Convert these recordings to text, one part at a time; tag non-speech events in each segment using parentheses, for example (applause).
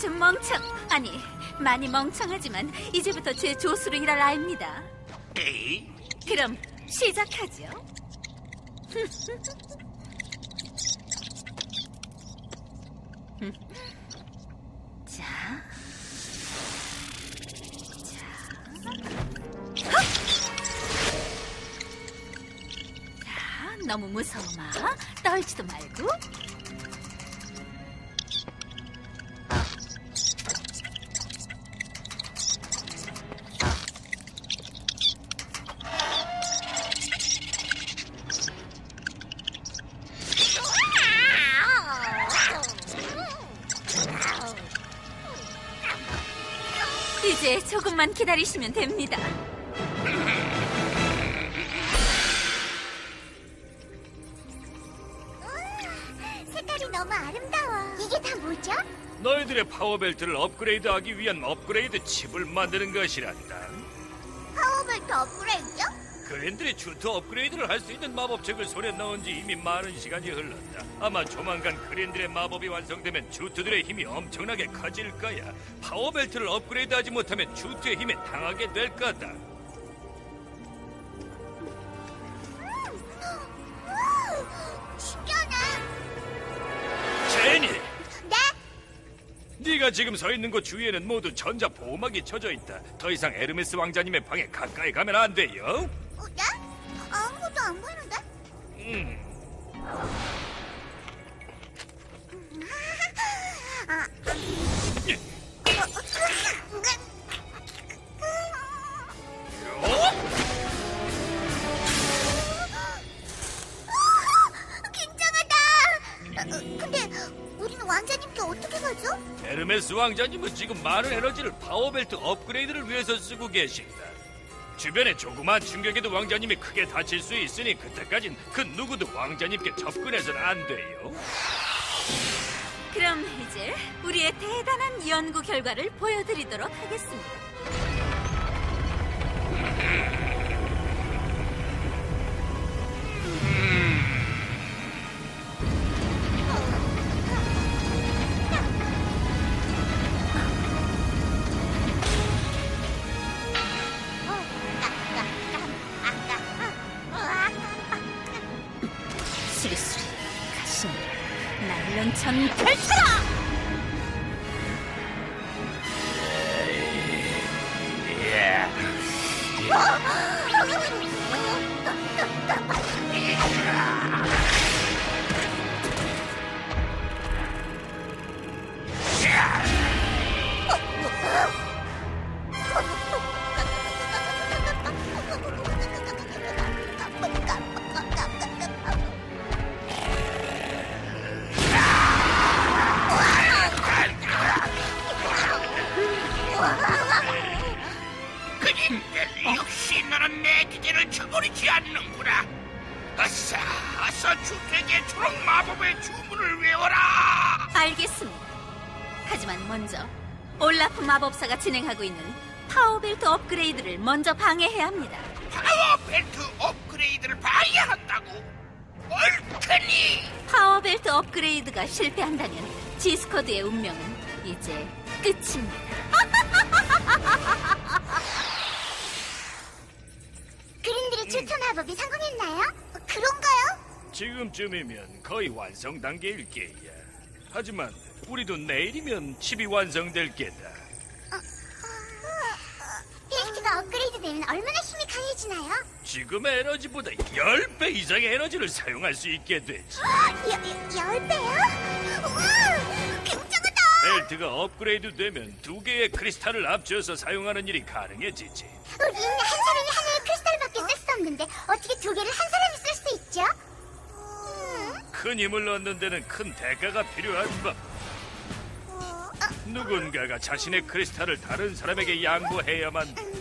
좀 멍청 아니 많이 멍청하지만 이제부터 제 조수로 일할 아입니다. 에이 그럼 시작하죠. (laughs) 자, 자, 헉! 자, 너무 무서워 마. 떨지도 말고. 기다리시면 됩니다. 색깔이 너무 아름다워. 이게 다 뭐죠? 너희들의 파워벨트를 업그레이드하기 위한 업그레이드 칩을 만드는 것이란다. 파워벨트 업그레이드요? 그랜들이 주트 업그레이드를 할 수 있는 마법책을 손에 넣은 지 이미 많은 시간이 흘렀다. 아마 조만간 그랜들의 마법이 완성되면 주트들의 힘이 엄청나게 커질 거야. 파워벨트를 업그레이드하지 못하면 주트의 힘에 당하게 될 거다. 제니! 네? 네가 지금 서 있는 곳 주위에는 모두 전자 보호막이 쳐져 있다. 더 이상 에르메스 왕자님의 방에 가까이 가면 안 돼요. 어, 네? 음. 아, 어? 어? 에르메스 왕자님은 지금 많은 에너지를 파워벨트 업그레이드를 위해서 쓰고 계신다. 주변에 조그마한 충격에도 왕자님이 크게 다칠 수 있으니 그때까진 그 누구도 왕자님께 접근해서는 안 돼요. 그럼 이제 우리의 대단한 연구 결과를 보여드리도록 하겠습니다. 진행하고 있는 파워벨트 업그레이드를 먼저 방해해야 합니다. 파워벨트 업그레이드를 봐야 한다고 옳더니 파워벨트 업그레이드가 실패한다면 지스코드의 운명은 이제 끝입니다. 그림들의 주트 마법이 성공했나요? 어, 그런가요? 지금쯤이면 거의 완성 단계일 게야. 하지만 우리도 내일이면 칩이 완성될 게다. 벨트가 업그레이드 되면 얼마나 힘이 강해지나요? 지금의 에너지보다 10배 이상의 에너지를 사용할 수 있게 되지. 여, 여, 열 배요? 우와! 굉장하다! 벨트가 업그레이드 되면 두 개의 크리스탈을 합쳐서 사용하는 일이 가능해지지. 우린 한 사람이 하나의 크리스탈밖에 쓸 수 없는데 어떻게 두 개를 한 사람이 쓸 수 있죠? 음, 큰 힘을 얻는 데는 큰 대가가 필요한 법. 어, 누군가가 자신의 크리스탈을 다른 사람에게 양보해야만 돼.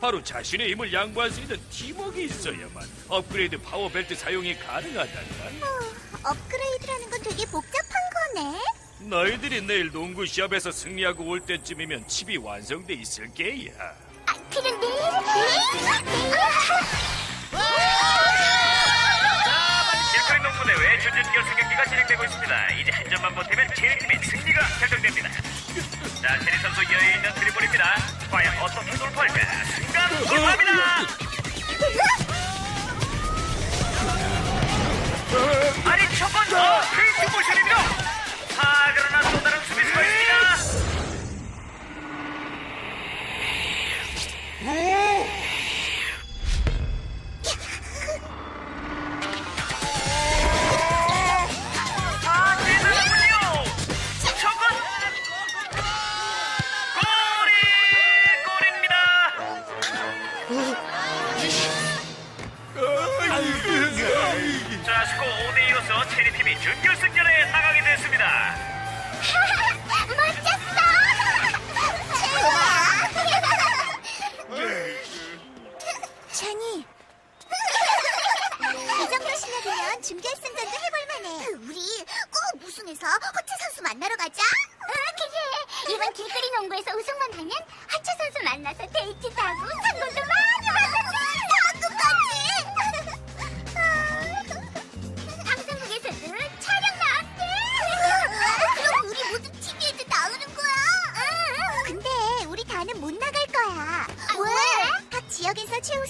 바로 자신의 힘을 양보할 수 있는 팀워크가 있어야만 업그레이드 파워벨트 사용이 가능하단다. 어, 업그레이드라는 건 되게 복잡한 거네. 너희들이 내일 농구 시합에서 승리하고 올 때쯤이면 칩이 완성돼 있을 게야. 아, 그럼 내일? 농구대 외주진 결승 경기 경기가 진행되고 있습니다. 이제 한 점만 보태면 체리팀의 승리가 결정됩니다. 자, 체리 선수 여유 있는 드리블입니다. 과연 어떻게 돌파할까? 순간 돌파합니다. 제니 이 정도 실력이면 준결 승전도 해볼만해. 우리 꼭 우승해서 허채 선수 만나러 가자. 아, 그래. 이번 길거리 농구에서 우승만 하면 허채 선수 만나서 데이트도 하고 선물도 많이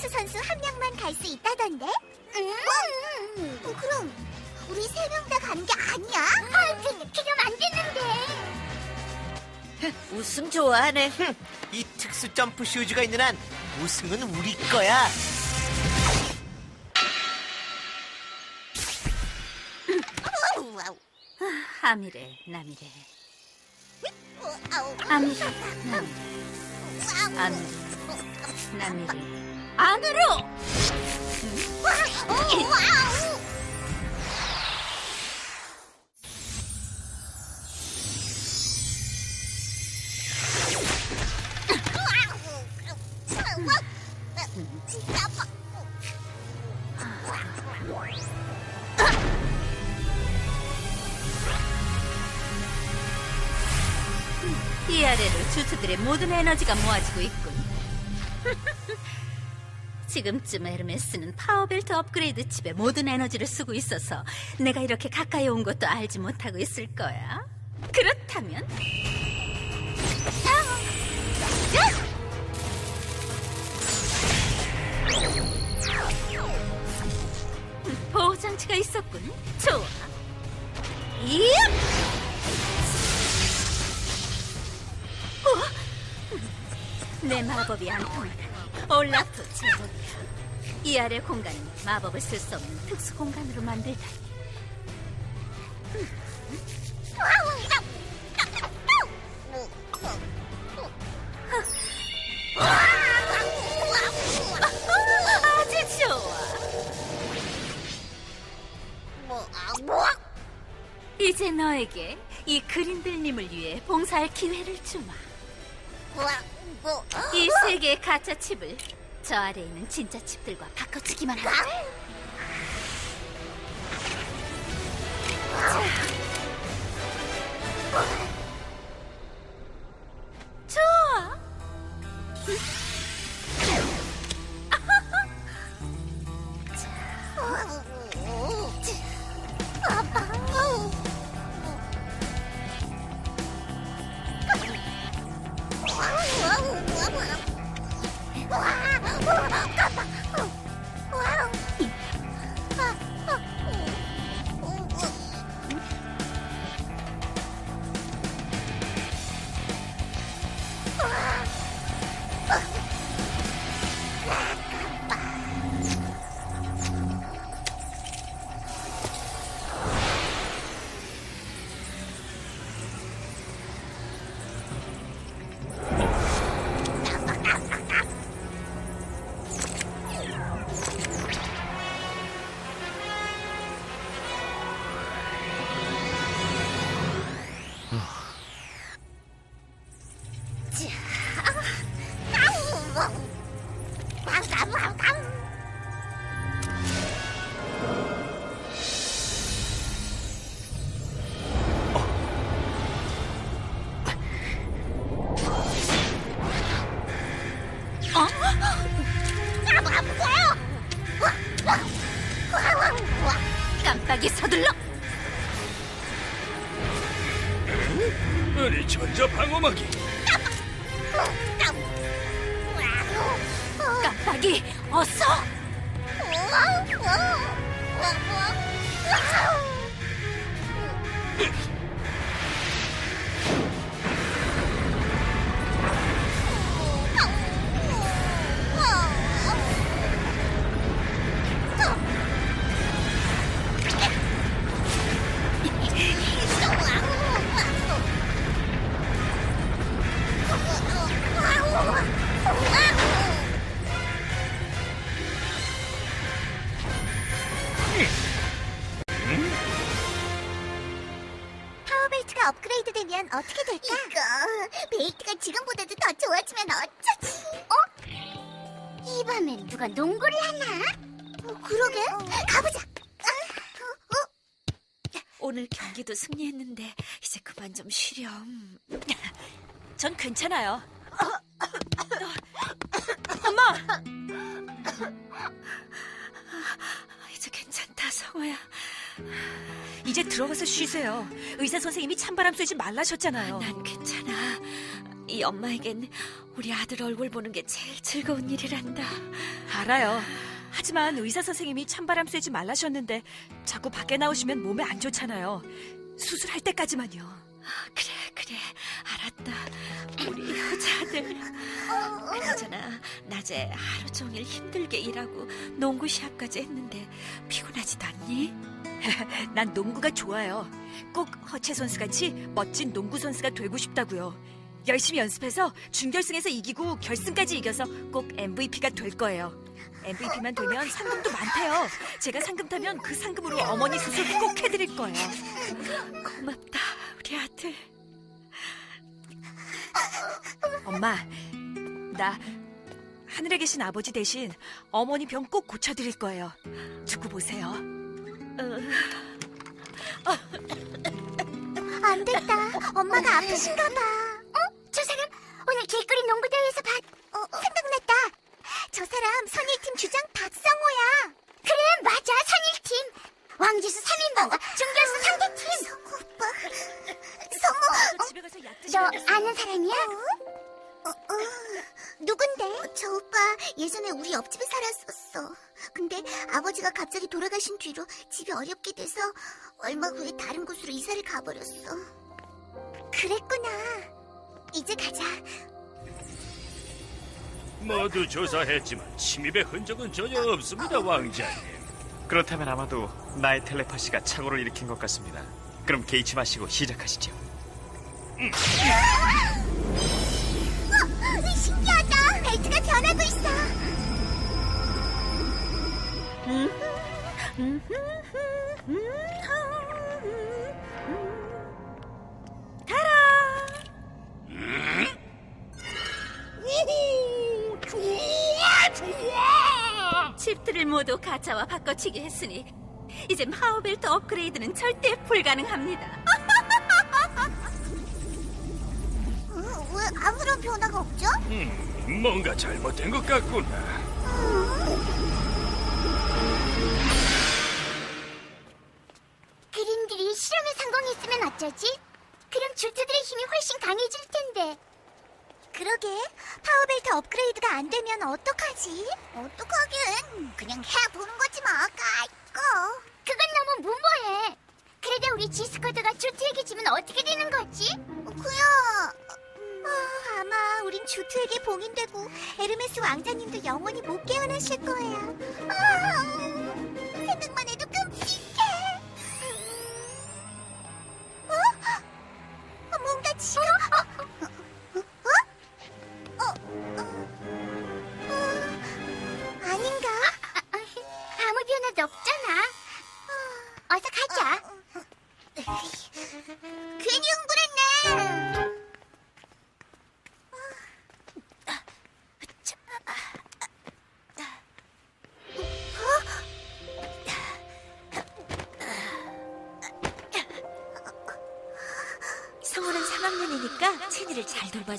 최우수 선수 한 명만 갈 수 있다던데 음. 어, 그럼 우리 세 명 다 가는 게 아니야? 아, 그, 그럼 안 되는데 우승 좋아하네. 이 특수 점프 슈즈가 있는 한 우승은 우리 거야. 아미래, 나미래. 어. 아미래, 나미래. 아미래, 나미래. 안으로! 이 아래로 주투들의 모든 에너지가 모아지고 있군. (laughs) 지금쯤 에르메스는 파워벨트 업그레이드 칩에 모든 에너지를 쓰고 있어서 내가 이렇게 가까이 온 것도 알지 못하고 있을 거야. 그렇다면 보호 장치가 있었군. 좋아. 이내 마법이 안 통하다니 올라프 제법이야 이 아래 공간은 마법을 쓸 수 없는 특수 공간으로 만들다니. 이제 너에게 이 그린들님을 위해 봉사할 기회를 주마 이세 개의 가짜 칩을 저 아래에 있는 진짜 칩들과 바꿔치기만 하면 돼. 자. 먼저 방어막이. 깜빡이, 어서! (laughs) 업그레이드 되면 어떻게 될까? 이거 베이트가 지금보다도 더 좋아지면 어쩌지? 어? 이 밤엔 누가 농구를 하나? 어, 그러게 가보자 오늘 경기도 승리했는데 이제 그만 좀 쉬렴. 전 괜찮아요. 엄마! 이제 괜찮다, 성호야. 이제 들어가서 쉬세요. 의사 선생님이 찬바람 쐬지 말라셨잖아요. 난 괜찮아. 이 엄마에겐 우리 아들 얼굴 보는 게 제일 즐거운 일이란다. 알아요. 하지만 의사 선생님이 찬바람 쐬지 말라셨는데 자꾸 밖에 나오시면 몸에 안 좋잖아요. 수술할 때까지만요. 그래, 그래. 알았다. 우리 여자들. 그나저나 낮에 하루 종일 힘들게 일하고 농구 시합까지 했는데 피곤하지도 않니? (laughs) 난 농구가 좋아요. 꼭 허채 선수 같이 멋진 농구 선수가 되고 싶다고요. 열심히 연습해서 준결승에서 이기고 결승까지 이겨서 꼭 MVP가 될 거예요. MVP만 되면 상금도 많대요. 제가 상금 타면 그 상금으로 어머니 수술 꼭 해드릴 거예요. 고맙다, 우리 아들. 엄마, 나 하늘에 계신 아버지 대신 어머니 병 꼭 고쳐드릴 거예요. 두고 보세요. 안 됐다. 엄마가 아프신가 봐. 어? 저 사람 오늘 길거리 농구대회에서 봤... 어, 생각났다. 저 사람 선일팀 주장 박성호야. 그래 맞아. 선일팀. 왕지수 3인방과 준결승 상대팀. 성호 오빠. 성호 약 너. 아는 사람이야? 어? 어, 누군데? 저 오빠 예전에 우리 옆집에 살았었어. 근데 아버지가 갑자기 돌아가신 뒤로 집이 어렵게 돼서 얼마 후에 다른 곳으로 이사를 가버렸어. 그랬구나. 이제 가자. 모두 조사했지만 침입의 흔적은 전혀 없습니다, 왕자님. 그렇다면 아마도 나의 텔레파시가 착오를 일으킨 것 같습니다. 그럼 개의치 마시고 시작하시죠. 어, 신 변하고 있어. 우후! 좋아, 좋아! 칩들을 모두 가짜와 바꿔치기 했으니 이젠 파워벨트 업그레이드는 절대 불가능합니다. 아무런 변화가 없죠? 음, 뭔가 잘못된 것 같구나. 그림들이 실험에 성공했으면 어쩌지? 그럼 주트들의 힘이 훨씬 강해질 텐데. 그러게 파워벨트 업그레이드가 안 되면 어떡하지? 어떡하긴 그냥 해보는 거지 뭐 까이꺼 그건 너무 무모해 그래도 우리 지스쿼드가 주트에게 지면 어떻게 되는 거지? 그야 아, 아마 우린 주트에게 봉인되고 에르메스 왕자님도 영원히 못 깨어나실 거예요. 아,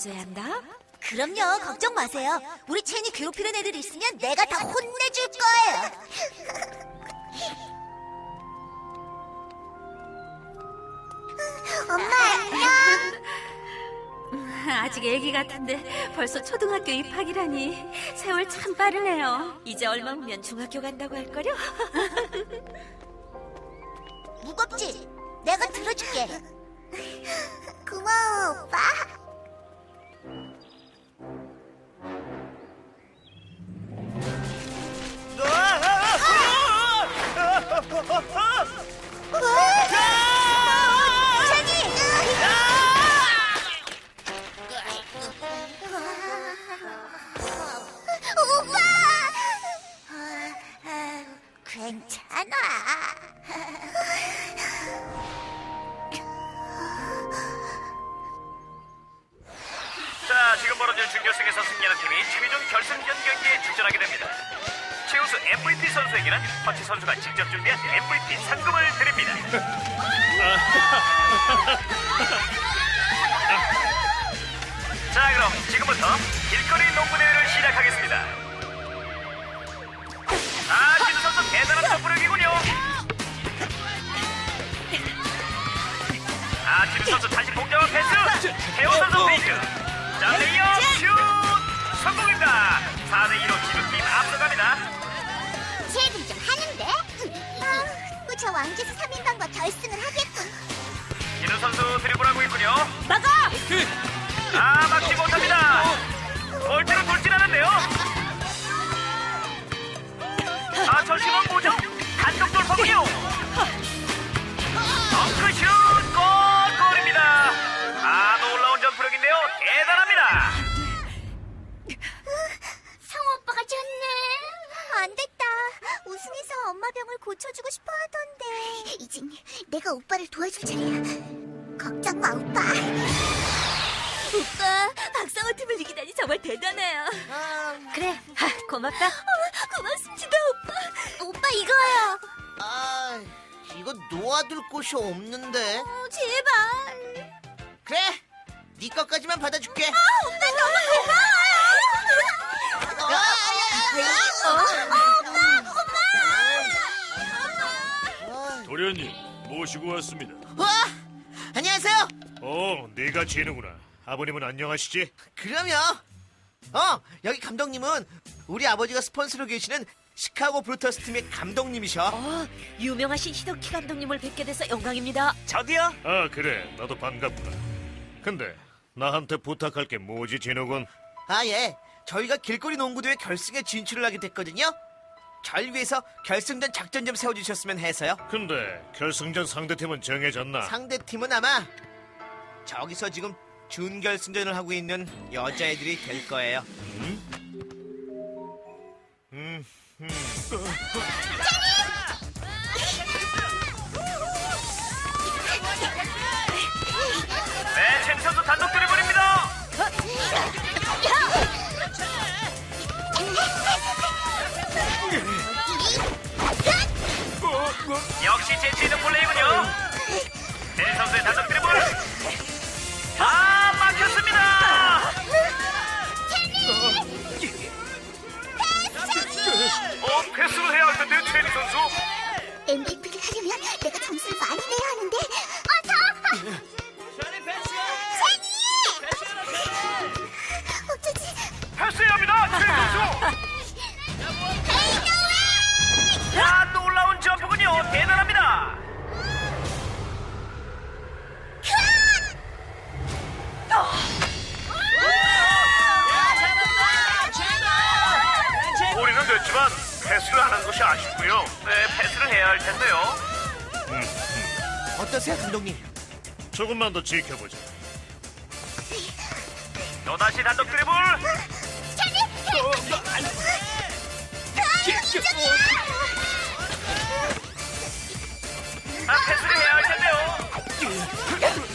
잘 돌봐줘야 한다. 그럼요, 걱정 마세요. 우리 체니 괴롭히는 애들 있으면 내가 다 혼내줄 거예요. (laughs) 엄마 안녕. (laughs) 아직 애기 같은데 벌써 초등학교 입학이라니 세월 참 빠르네요. 이제 얼마 후면 중학교 간다고 할 거요? (laughs) 무겁지? 내가 들어줄게. 고마워, 오빠. 괜찮아. 자, 지금 벌어질 준결승에서 승리하는 팀이 최종 결승전 경기에 출전하게 됩니다. 최우수 MVP 선수에게는 터치 선수가 직접 준비한 MVP 상금을 드립니다. (laughs) 자, 그럼 지금부터 길거리 농구 대회를 시작하겠습니다. 아, 진우 선수 대단한 점프력이군요. 아, 진우 선수 다시 공격한 패스. 태호 선수 페이크. 왕제수 3인방과 결승을 하겠군. 진우 선수 드리블하고 있군요. 막아! 아, 막지 못합니다. 골대로 돌진하는데요. 아, 저 신원 뭐죠? 단독 돌파군요. 엄마 병을 고쳐주고 싶어 하던데. 이젠 내가 오빠를 도와줄 차례야. 걱정 마, 오빠. 오빠, 박상호 팀을 이기다니 정말 대단해요. 그래, 하, 고맙다. 고맙습니다, 오빠. 오빠 이거요. 아, 이거 놓아둘 곳이 없는데. 어, 제발. 그래, 네 것까지만 받아줄게. 오빠 너무 고마워요. 도련님 모시고 왔습니다. 와, 안녕하세요. 어, 네가 진우구나. 아버님은 안녕하시지? 그럼요. 어, 여기 감독님은 우리 아버지가 스폰서로 계시는 시카고 브루터스 팀의 감독님이셔. 어, 유명하신 히도키 감독님을 뵙게 돼서 영광입니다. 저도요. 아 그래, 나도 반갑구나. 근데 나한테 부탁할 게 뭐지, 진우군? 아, 예. 저희가 길거리 농구대회 결승에 진출을 하게 됐거든요. 절 위해서 결승전 작전 좀 세워주셨으면 해서요. 근데 결승전 상대팀은 정해졌나? 상대 팀은 아마 저기서 지금 준결승전을 하고 있는 여자애들이 될 거예요. 음, 네, chen 선수 단독 패스를 안 한 것이 아쉽고요. 네, 패스를 해야 할 텐데요. 어떠세요, 감독님? 조금만 더 지켜보자. 또다시 단독 드리블. 아, 패스를 해야 할 텐데요.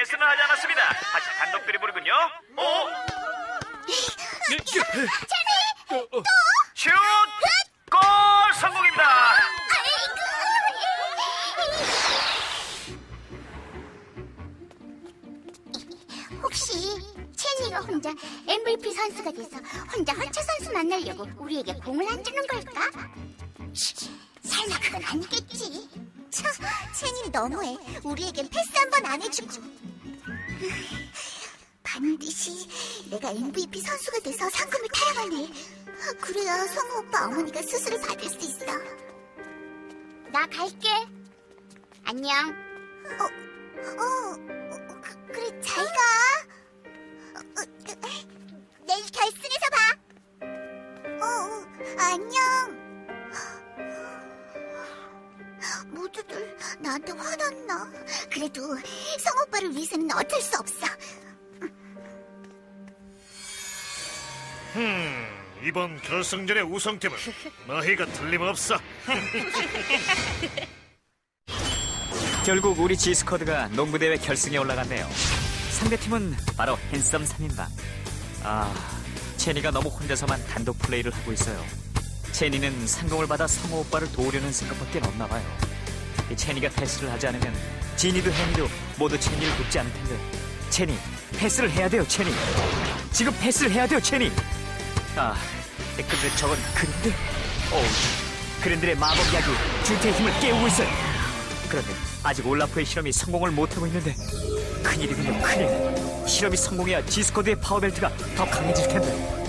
패스는 하지 않았습니다. 다시 단독 드리블이군요. 어? 슛! 골 성공입니다. 혹시 체니가 혼자 MVP 선수가 돼서 혼자 허체 선수 만나려고 우리에게 공을 안 주는 걸까? 치, 설마 그건 아니겠지. 참, 체니 너무해. 우리에겐 패스 한 번 안 해주고. 반드시 내가 MVP 선수가 돼서 상금을 타야만 해. 그래야 성우 오빠 어머니가 수술을 받을 수 있어. 나 갈게. 안녕. 어, 어, 어, 그, 그래, 잘 가. 어, 어, 내일 결승에서 봐. 어, 어, 안녕. 나한테 화났나? 그래도 성 오빠를 위해서는 어쩔 수 없어. 이번 결승전의 우승팀은 (laughs) 너희가 틀림없어. (laughs) 결국 우리 지스쿼드가 농구대회 결승에 올라갔네요. 상대팀은 바로 핸섬 3인방. 아, 체니가 너무 혼자서만 단독 플레이를 하고 있어요. 체니는 상금을 받아 성호 오빠를 도우려는 생각밖에 없나 봐요. 이 체니가 패스를 하지 않으면 지니도 헨리도 모두 체니를 돕지 않을 텐데. 체니, 패스를 해야 돼요, 체니. 지금 패스를 해야 돼요, 체니. 아, 근데 저건 그린들? 오, 그린들의 마법 약이 주트의 힘을 깨우고 있어요. 그런데 아직 올라프의 실험이 성공을 못하고 있는데 큰일이군요 큰일 실험이 성공해야 지스코드의 파워벨트가 더 강해질 텐데